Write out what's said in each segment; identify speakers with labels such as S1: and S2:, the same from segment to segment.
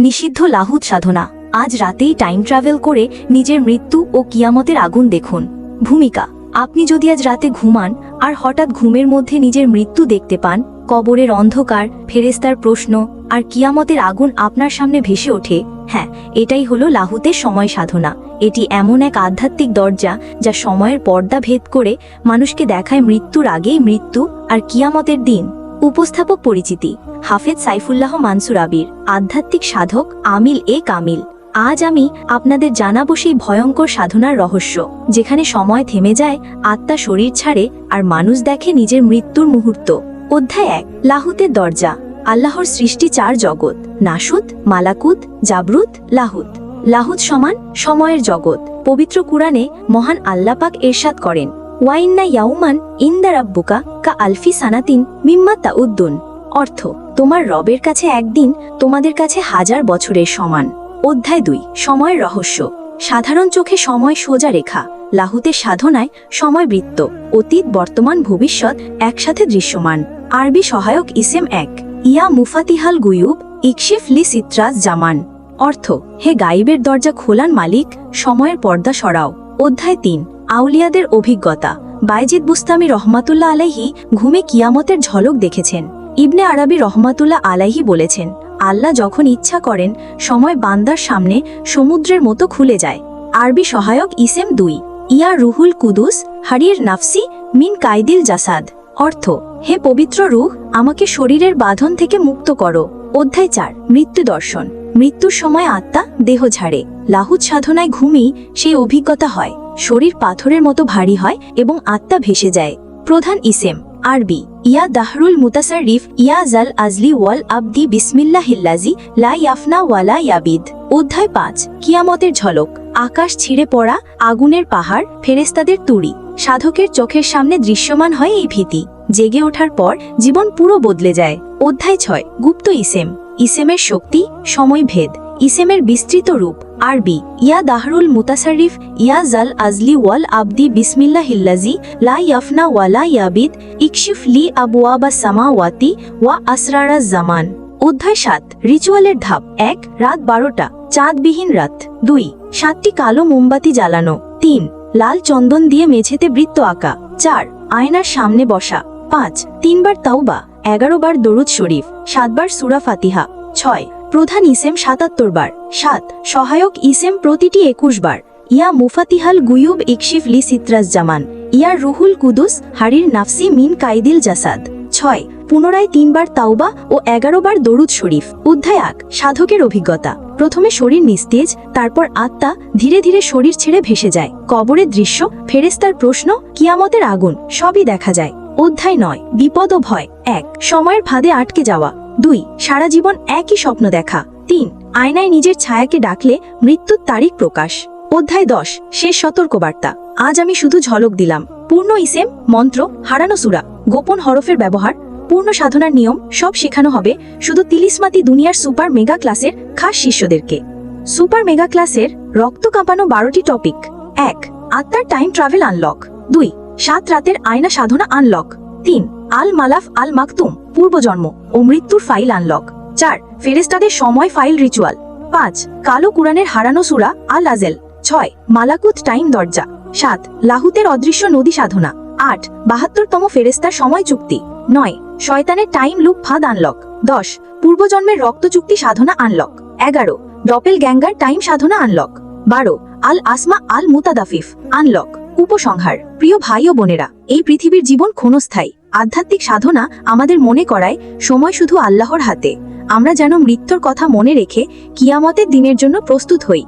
S1: নিষিদ্ধ লাহুত সাধনা। আজ রাতেই টাইম ট্রাভেল করে নিজের মৃত্যু ও কিয়ামতের আগুন দেখুন। ভূমিকা, আপনি যদি আজ রাতে ঘুমান আর হঠাৎ ঘুমের মধ্যে নিজের মৃত্যু দেখতে পান, কবরের অন্ধকার ফেরেস্তার প্রশ্ন আর কিয়ামতের আগুন আপনার সামনে ভেসে ওঠে হ্যাঁ এটাই হলো লাহুতের সময় সাধনা। এটি এমন এক আধ্যাত্মিক দরজা যা সময়ের পর্দা ভেদ করে মানুষকে দেখায় মৃত্যুর আগেই মৃত্যু আর কিয়ামতের দিন। উপস্থাপক পরিচিতি, হাফেজ সাইফুল্লাহ মানসুর আবির, আধ্যাত্মিক সাধক আমিল এ কামিল। আজ আমি আপনাদের জানাব সেই ভয়ঙ্কর সাধনার রহস্য, যেখানে সময় থেমে যায়, আত্মা শরীর ছাড়ে, আর মানুষ দেখে নিজের মৃত্যুর মুহূর্ত। অধ্যায় এক, লাহুতের দরজা। আল্লাহর সৃষ্টি চার জগৎ, নাসুত, মালাকুত, জাবরুত, লাহুত। লাহুত সমান সময়ের জগৎ। পবিত্র কুরআনে মহান আল্লাপাক এরশাদ করেন ওয়াইন্না ইয়াউমান ইন্দা রাব্বুকা কা আলফি সানাতিন মিম্মা তাউদ্দুন। অর্থ, তোমার রবের কাছে একদিন, তোমাদের কাছে হাজার বছরের সমান। অধ্যায় দুই, সময়ের রহস্য। সাধারণ চোখে সময় সোজা রেখা লাহুতে সাধনায় সময় বৃত্ত, অতীত, বর্তমান, ভবিষ্যৎ একসাথে দৃশ্যমান। আরবি সহায়ক ইসেম এক, ইয়া মুফাতিহাল গুয়ুব, ইকশিফ লি সিত্রাজ জামান। অর্থ, হে গাইবের দরজা খোলান মালিক, সময়ের পর্দা সরাও। অধ্যায় তিন আউলিয়াদের অভিজ্ঞতা। বাইজিদ বুস্তামি রহমাতুল্লাহ আলাইহি ঘুমে কিয়ামতের ঝলক দেখেছেন। ইবনে আরবি রহমাতুল্লাহ আলাইহি বলেছেন, আল্লাহ যখন ইচ্ছা করেন, সময় বান্দার সামনে সমুদ্রের মতো খুলে যায়। আরবি সহায়ক ইসেম দুই, ইয়া রুহুল কুদুস, হারির নাফসি, মিন কাইদিল জাসাদ। অর্থ, হে পবিত্র রুহ, আমাকে শরীরের বাঁধন থেকে মুক্ত করো। অধ্যায় চার, মৃত্যু দর্শন। মৃত্যুর সময় আত্মা দেহ ছাড়ে লাহুত সাধনায় ঘুমেই সেই অভিজ্ঞতা হয়। শরীর পাথরের মতো ভারী হয় এবং আত্মা ভেসে যায়। প্রধান ইসেম, আরবি, ইয়া দাহরুল মুতাসারিফ, ইয়া জাল আজলি ওয়াল আবদি বিসমিল্লাহ হিল্লাজি লা ইয়াফনা ওয়ালা ইয়াবিদ। অধ্যায় পাঁচ, কিয়ামতের ঝলক, আকাশ ছিঁড়ে পড়া, আগুনের পাহাড় ফেরেস্তাদের তুড়ি। সাধকের চোখের সামনে দৃশ্যমান হয় এই ভীতি। জেগে ওঠার পর জীবন পুরো বদলে যায়। অধ্যায় ছয়, গুপ্ত ইসেম। ইসেমের শক্তি, সময় ভেদ। ইসেমের বিস্তৃত রূপ, আরবি, ইয়া দাহরুল মুতাসারিফ ইয়া জাল আজলি ওয়াল আবদি বিসমিল্লাহ হিল্লাজি লা ইয়াফনা ওয়ালা ইয়াবিদ, ইকশিফ লি আবুয়াবা সামাওয়াতি ওয়া আসরারা জামান। অধ্যায় সাত, রিচুয়ালের ধাপ, এক, রাত বারোটা, চাঁদবিহীন রাত। দুই, সাতটি কালো মোমবাতি জ্বালানো। তিন, লাল চন্দন দিয়ে মেঝেতে বৃত্ত আঁকা। চার, আয়নার সামনে বসা। পাঁচ, তিনবার তাওবা এগারো বার দরুদ শরীফ, সাতবার সুরা ফাতিহা। ছয় প্রধান ইসেম সাতাত্তর বার। সাত, সহায়ক ইসেম প্রতিটি একুশ বার। ইয়া মুফাতিহাল গুয়ুব ইকশিফ লি সিত্রাস জামান ইয়া রুহুল কুদুস হারির নাফসি মিন কাইদিল জাসাদ। ছয়, পুনরায় তিনবার তাওবা ও এগারো বার দরুদ শরীফ। অধ্যায় আক সাধকের অভিজ্ঞতা। প্রথমে শরীর নিস্তেজ, তারপর আত্মা ধীরে ধীরে শরীর ছেড়ে ভেসে যায়। কবরের দৃশ্য ফেরেস্তার প্রশ্ন, কিয়ামতের আগুন, সবই দেখা যায়। অধ্যায় নয়, বিপদ ও ভয়। এক, সময়ের ফাঁদে আটকে যাওয়া। দুই, সারা জীবন একই স্বপ্ন দেখা। তিন, আয়নায় নিজের ছায়াকে ডাকলে মৃত্যুর তারিখ প্রকাশ। অধ্যায় দশ, শেষ সতর্কবার্তা। আজ আমি শুধু ঝলক দিলাম। পূর্ণ ইসেম, মন্ত্র, হারানো সুরা, গোপন হরফের ব্যবহার, পূর্ণ সাধনার নিয়ম, সব শেখানো হবে শুধু তিলিসমাতি দুনিয়ার সুপার মেগা ক্লাসের খাস শিষ্যদেরকে। সুপার মেগা ক্লাসের রক্ত কাঁপানো বারোটি টপিক। এক, আত্মার টাইম ট্রাভেল আনলক। দুই, সাত রাতের আয়না সাধনা আনলক। তিন আল মালাফ আল মাকতুম পূর্বজন্ম ও মৃত্যুর ফাইল আনলক। চার ফেরেস্তাদের সময় ফাইল রিচুয়াল। পাঁচ, কালো কুরআনের হারানো সুরা আল আজেল ছয়, মালাকুত টাইম দরজা। সাত, লাহুতের অদৃশ্য নদী সাধনা। আট, বাহাত্তরতম ফেরেস্তার সময় চুক্তি। নয়, শয়তানের টাইম লুপ ফাঁদ আনলক। দশ, পূর্বজন্মের রক্ত চুক্তি সাধনা আনলক। এগারো, ডপেল গ্যাঙ্গার টাইম সাধনা আনলক। বারো আল আসমা আল মুতাদাফিফ আনলক। উপসংহার, প্রিয় ভাই ও বোনেরা, এই পৃথিবীর জীবন ক্ষণস্থায়ী। আধ্যাত্মিক সাধনা আমাদের মনে করায় সময় শুধু আল্লাহর হাতে। আমরা যেন মৃত্যুর কথা মনে রেখে কিয়ামতের দিনের জন্য প্রস্তুত হই।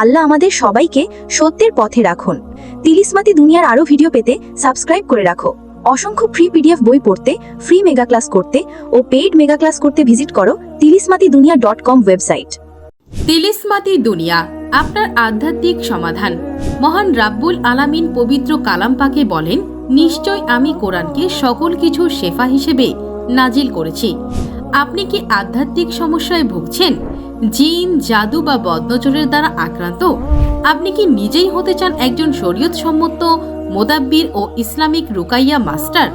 S1: আল্লাহ আমাদের সবাইকে সত্যের পথে রাখুন। তিলিসমাতি দুনিয়ার আরও ভিডিও পেতে সাবস্ক্রাইব করে রাখো। অসংখ্য ফ্রি পিডিএফ বই পড়তে, ফ্রি মেগা ক্লাস করতে ও পেইড মেগা ক্লাস করতে ভিজিট করো তিলিসমাতি দুনিয়া ডট কম ওয়েবসাইট।
S2: তিলিসমাতি দুনিয়া, আপনার আধ্যাত্মিক সমাধান। মহান রাব্বুল আলামিন পবিত্র কালাম পাকে বলেন নিশ্চয় আমি কোরআনকে সকল কিছু শেফা হিসেবে নাজিল করেছি। আপনি কি আধ্যাত্মিক সমস্যায় ভুগছেন? জিন, জাদু বা বদনজরের দ্বারা আক্রান্ত? আপনি কি নিজেই হতে চান একজন শরীয়ত সম্মত মোদাব্বির ও ইসলামিক রুকাইয়া মাস্টার?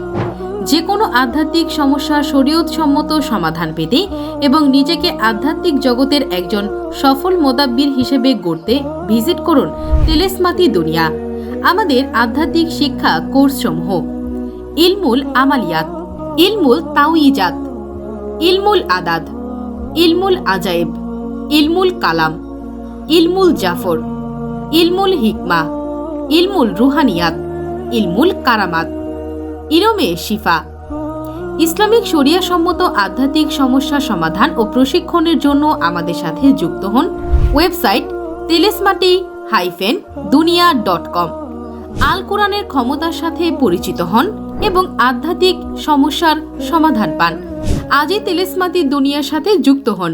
S2: যে কোনো আধ্যাত্মিক সমস্যার শরীয়ত সম্মত সমাধান পেতে এবং নিজেকে আধ্যাত্মিক জগতের একজন সফল মোদাব্বির হিসেবে গড়তে ভিজিট করুন তেলেসমাতি দুনিয়া। আমাদের আধ্যাত্মিক শিক্ষা কোর্সসমূহ। ইলমুল আমালিয়াত। ইলমুল তাওইজাত ইলমুল আদাদ ইলমুল আজায়েব ইলমুল কালাম। ইলমুল জাফর। ইলমুল হিকমা। ইলমুল রুহানিয়াত। ইলমুল কারামাত। ইরমে শিফা। ইসলামিক শরিয়া সম্মত আধ্যাত্মিক সমস্যা সমাধান ও প্রশিক্ষণের জন্য আমাদের সাথে যুক্ত হন website Telesmati hyphen Duniya dot com. আল কোরআনের ক্ষমতার সাথে পরিচিত হন এবং আধ্যাত্মিক সমস্যার সমাধান পান। আজই তেলেসমাতি দুনিয়ার সাথে যুক্ত হন।